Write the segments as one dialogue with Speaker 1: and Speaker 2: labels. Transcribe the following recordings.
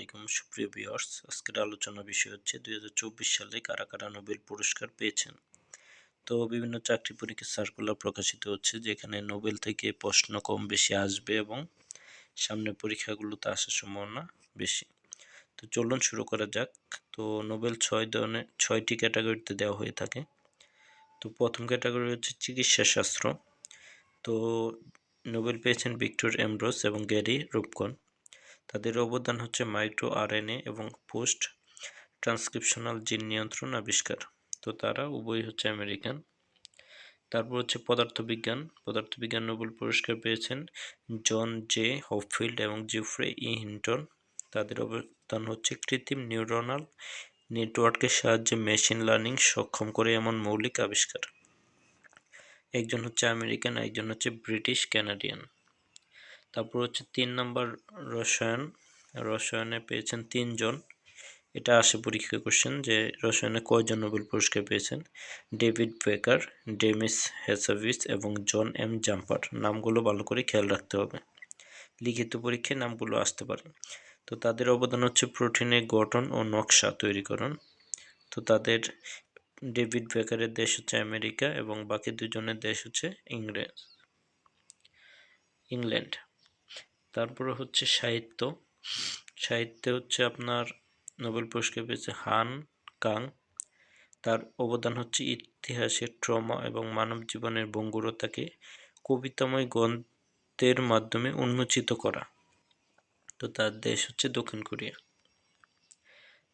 Speaker 1: আলাইকুম সুপ্রিয় ভিউয়ার্স আজকের আলোচনা বিষয় হচ্ছে দুই হাজার চব্বিশ সালে কারা কারা নোবেল পুরস্কার পেয়েছেন। তো বিভিন্ন চাকরি পরীক্ষার সার্কুলার প্রকাশিত হচ্ছে যেখানে নোবেল থেকে প্রশ্ন কম বেশি আসবে এবং সামনে পরীক্ষাগুলোতে আসার সম্ভাবনা বেশি। তো চলুন শুরু করা যাক। তো নোবেল ছয় ধরনের, ছয়টি ক্যাটাগরিতে দেওয়া হয়ে থাকে। তো প্রথম ক্যাটাগরি হচ্ছে চিকিৎসা শাস্ত্র। তো নোবেল পেয়েছেন ভিক্টর এমব্রোস এবং গ্যারি রূপকন। তাদের অবদান হচ্ছে মাইক্রো আরএনএ এবং পোস্ট ট্রান্সক্রিপশনাল জিন নিয়ন্ত্রণ আবিষ্কার। তো তারা উভয় হচ্ছে আমেরিকান। তারপর হচ্ছে পদার্থবিজ্ঞান। পদার্থবিজ্ঞান নোবেল পুরস্কার পেয়েছেন জন জে হপফিল্ড এবং জিফ্রে ই হিন্টন। তাদের অবদান হচ্ছে কৃত্রিম নিউরনাল নেটওয়ার্কের সাহায্যে মেশিন লার্নিং সক্ষম করে এমন মৌলিক আবিষ্কার। একজন হচ্ছে আমেরিকান, একজন হচ্ছে ব্রিটিশ, ক্যানাডিয়ান। তারপর হচ্ছে তিন নম্বর রসায়ন, রসায়নে পেয়েছেন তিনজন। এটা আসে পরীক্ষা কোশ্চেন যে রসায়নে কয়জন নোবেল পুরস্কার পেয়েছেন? ডেভিড বেকার, ডেমিস হেসাভিস এবং জন এম জাম্পার। নামগুলো ভালো করে খেয়াল রাখতে হবে। লিখিত পরীক্ষায় নামগুলো আসতে পারে। তো তাদের অবদান হচ্ছে প্রোটিনের গঠন ও নকশা তৈরিকরণ তো তাদের ডেভিড বেকারের দেশ হচ্ছে আমেরিকা এবং বাকি দুজনের দেশ হচ্ছে ইংল্যান্ড ইংল্যান্ড। তারপরে হচ্ছে সাহিত্য। সাহিত্যে হচ্ছে আপনার নোবেল পুরস্কার পেয়েছে হান কাং। তার অবদান হচ্ছে ইতিহাসের ট্রমা এবং মানব জীবনের ভঙ্গুরতাকে কবিতাময় গ্রন্থের মাধ্যমে উন্মোচিত করা। তো তার দেশ হচ্ছে দক্ষিণ কোরিয়া।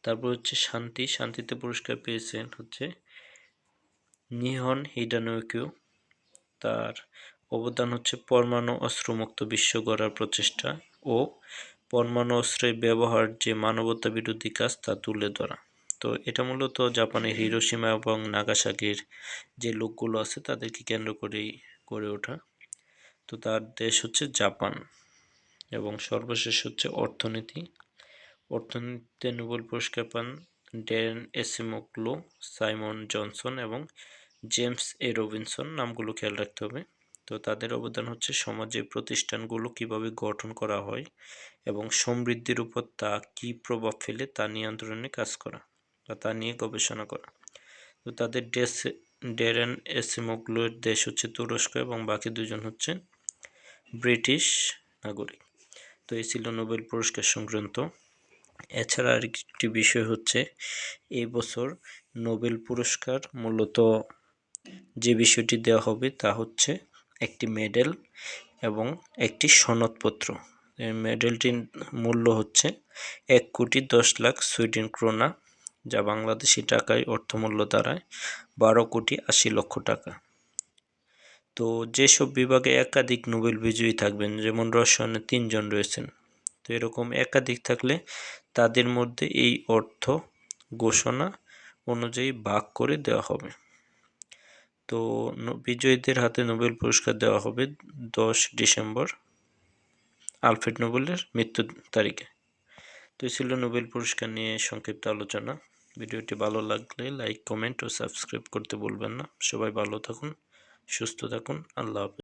Speaker 1: তারপর হচ্ছে শান্তি। শান্তিতে পুরস্কার পেয়েছেন হচ্ছে নিহন হিডানোকিও। তার অবদান হচ্ছে পরমাণু অস্ত্রমুক্ত বিশ্ব গড়ার প্রচেষ্টা ও পরমাণু অস্ত্রের ব্যবহার যে মানবতা বিরোধী কাজ তা তুলে ধরা। তো এটা মূলত জাপানের হিরোসীমা এবং নাগাসাকির যে লোকগুলো আছে তাদেরকে কেন্দ্র করেই গড়ে ওঠা। তো তার দেশ হচ্ছে জাপান এবং সর্বশেষ হচ্ছে অর্থনীতি। অর্থনীতিতে নোবেল পুরস্কার পান ড্যারেন এসিমোক্লো সাইমন জনসন এবং জেমস এ রবিনসন। নামগুলো খেয়াল রাখতে হবে। তো তাদের অবদান হচ্ছে সমাজে প্রতিষ্ঠানগুলো কীভাবে গঠন করা হয় এবং সমৃদ্ধির উপর তা কী প্রভাব ফেলে তা নিয়ন্ত্রণে কাজ করা বা তা নিয়ে গবেষণা করা। তো তাদের ডেস, ডেরেন এসিমোগ্লোর দেশ হচ্ছে তুরস্ক এবং বাকি দুজন হচ্ছে ব্রিটিশ নাগরিক। তো এই ছিল নোবেল পুরস্কার সংক্রান্ত। এছাড়া আরেকটি বিষয় হচ্ছে এই বছর নোবেল পুরস্কার মূলত যে বিষয়টি দেওয়া হবে তা হচ্ছে একটি মেডেল এবং একটি সনদপত্র। এই মেডেলটির মূল্য হচ্ছে এক কোটি দশ লাখ সুইডেন ক্রোনা, যা বাংলাদেশি টাকায় অর্থমূল্য দাঁড়ায় বারো কোটি আশি লক্ষ টাকা। তো যেসব বিভাগে একাধিক নোবেল বিজয়ী থাকবেন, যেমন রসায়নে তিনজন রয়েছেন, তো এরকম একাধিক থাকলে তাদের মধ্যে এই অর্থ ঘোষণা অনুযায়ী ভাগ করে দেওয়া হবে। তো বিজয়ীদের হাতে নোবেল পুরস্কার দেওয়া হবে দশ ডিসেম্বর আলফ্রেড নোবেলের মৃত্যু তারিখে। তো ছিল নোবেল পুরস্কার নিয়ে সংক্ষিপ্ত আলোচনা। ভিডিওটি ভালো লাগলে লাইক, কমেন্ট ও সাবস্ক্রাইব করতে বলবেন না। সবাই ভালো থাকুন, সুস্থ থাকুন। আল্লাহ হাফিজ।